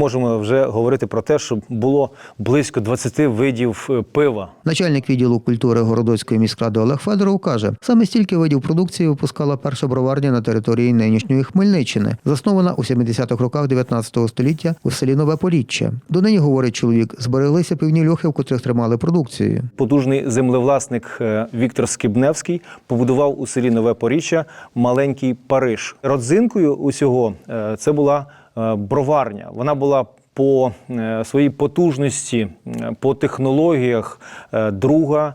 Можемо вже говорити про те, що було близько 20 видів е, пива. Начальник відділу культури Городоцької міськради Олег Федоров каже, саме стільки видів продукції випускала перша броварня на території нинішньої Хмельниччини, заснована у 70-х роках 19 століття у селі Нове Поріччя. Донині, говорить чоловік, збереглися пивні льохи, в котрих тримали продукцію. Потужний землевласник е, Віктор Скибневський побудував у селі Нове Поріччя маленький Париж. Родзинкою усього е, це була броварня. Вона була по е, своїй потужності, е, по технологіях е, друга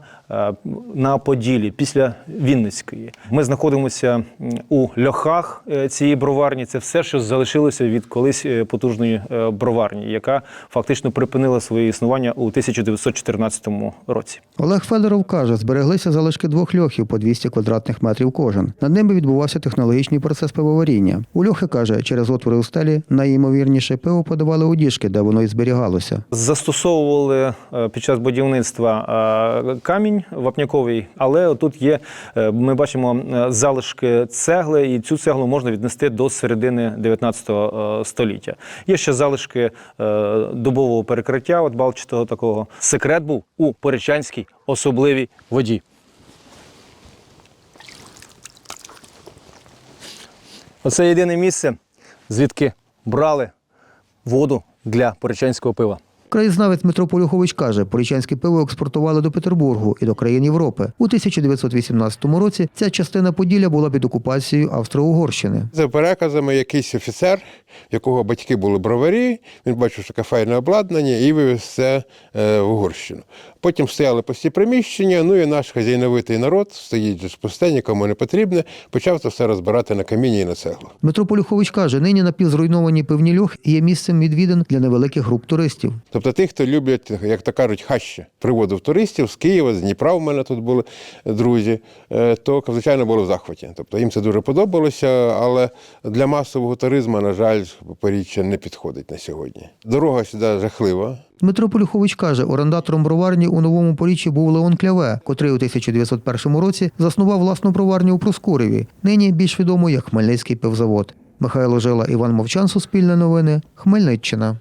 на Поділі після Вінницької. Ми знаходимося у льохах цієї броварні. Це все, що залишилося від колись потужної броварні, яка фактично припинила своє існування у 1914 році. Олег Федоров каже, збереглися залишки двох льохів по 200 квадратних метрів кожен. Над ними відбувався технологічний процес пивоваріння. У льохи каже, через отвори у стелі найімовірніше пиво подавали у діжки, де воно і зберігалося. Застосовували е, під час будівництва е, камінь вапняковий, але тут є, е, ми бачимо залишки цегли, і цю цеглу можна віднести до середини 19 е, століття. Є ще залишки дубового перекриття, от балчатого такого. Секрет був у поречанській особливій воді. Оце єдине місце, звідки брали воду для поречанського пива. Краєзнавець Дмитро Полюхович каже, порічанське пиво експортували до Петербургу і до країн Європи. У 1918 році ця частина Поділля була під окупацією Австро-Угорщини. За переказами якийсь офіцер, якого батьки були броварі, він бачив, що таке файне обладнання, і вивез це е, в Угорщину. Потім стояли пусті приміщення, ну і наш хазяйновитий народ стоїть ж пусте, нікому не потрібне, почав це все розбирати на каміння і на цеглу. Дмитро Полюхович каже, нині напівзруйновані пивні льох є місцем відвідин для невеликих груп туристів. Тобто тих, хто люблять, як то кажуть, хащі, приводив туристів з Києва, з Дніпра в мене тут були друзі, е, то, звичайно, були в захваті. Тобто їм це дуже подобалося, але для масового туризму, на жаль, поріччя не підходить на сьогодні. Дорога сюди жахлива. Дмитро Полюхович каже, орендатором броварні у новому поріччі був Леон Кляве, котрий у 1901 році заснував власну броварню у Проскуреві. Нині більш відомо як Хмельницький пивзавод. Михайло Жила, Іван Мовчан, Суспільне новини, Хмельниччина.